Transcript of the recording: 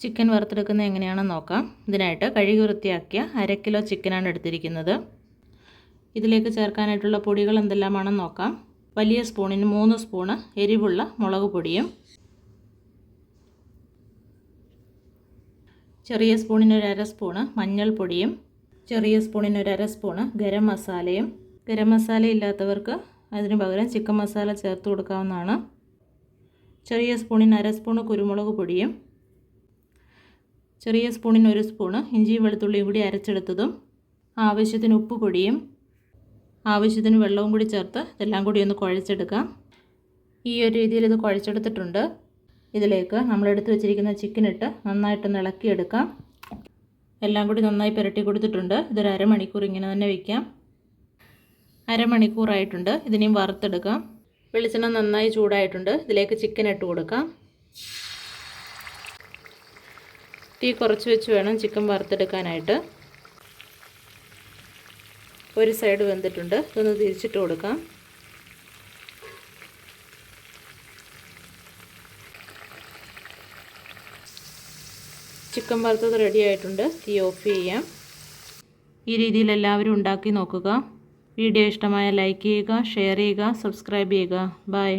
Chicken വറുത്തെടുക്കുന്നത് എങ്ങനെയാണെന്ന് നോക്കാം. ഇതിനായിട്ട് കഴുകി വൃത്തിയാക്കിയ അര കിലോ ചിക്കനാണ് എടുത്തിരിക്കുന്നത്. ഇതിലേക്ക് ചേർക്കാനായിട്ടുള്ള പൊടികൾ എന്തെല്ലാമാണെന്ന് നോക്കാം. വലിയ സ്പൂണിന് മൂന്ന് സ്പൂണ് എരിവുള്ള മുളക് പൊടിയും ചെറിയ സ്പൂണിന് ഒരു അര സ്പൂണ് മഞ്ഞൾപ്പൊടിയും ചെറിയ സ്പൂണിന് ഒരു അര സ്പൂണ് ഗരം മസാലയും. ഗരം മസാല ഇല്ലാത്തവർക്ക് അതിന് പകരം ചിക്കൻ മസാല ചേർത്ത് കൊടുക്കാവുന്നതാണ്. ചെറിയ സ്പൂണിന് അര സ്പൂണ് കുരുമുളക് പൊടിയും ചെറിയ സ്പൂണിന് ഒരു സ്പൂണ് ഇഞ്ചിയും വെളുത്തുള്ളിയും കൂടി അരച്ചെടുത്തതും ആവശ്യത്തിന് ഉപ്പ് പൊടിയും ആവശ്യത്തിന് വെള്ളവും കൂടി ചേർത്ത് ഇതെല്ലാം കൂടി ഒന്ന് കുഴച്ചെടുക്കാം. ഈ ഒരു രീതിയിൽ ഇത് കുഴച്ചെടുത്തിട്ടുണ്ട്. ഇതിലേക്ക് നമ്മളെടുത്ത് വെച്ചിരിക്കുന്ന ചിക്കൻ ഇട്ട് നന്നായിട്ടൊന്ന് ഇളക്കിയെടുക്കാം. എല്ലാം കൂടി നന്നായി പുരട്ടി കൊടുത്തിട്ടുണ്ട്. ഇതൊരു അരമണിക്കൂർ ഇങ്ങനെ തന്നെ വയ്ക്കാം അരമണിക്കൂറായിട്ടുണ്ട്. ഇതിനെയും വറുത്തെടുക്കാം. വെളിച്ചെണ്ണ നന്നായി ചൂടായിട്ടുണ്ട്. ഇതിലേക്ക് ചിക്കൻ ഇട്ട് കൊടുക്കാം. തീ കുറച്ച് വെച്ച് വേണം ചിക്കൻ വറുത്തെടുക്കാനായിട്ട്. ഒരു സൈഡ് വെന്തിട്ടുണ്ട്. ഇതൊന്ന് തിരിച്ചിട്ട് കൊടുക്കാം. ചിക്കൻ വറുത്തത് റെഡി ആയിട്ടുണ്ട്. തീ ഓഫ് ചെയ്യാം. ഈ രീതിയിൽ എല്ലാവരും ഉണ്ടാക്കി നോക്കുക. വീഡിയോ ഇഷ്ടമായ ലൈക്ക് ചെയ്യുക ഷെയർ ചെയ്യുക സബ്സ്ക്രൈബ് ചെയ്യുക. ബൈ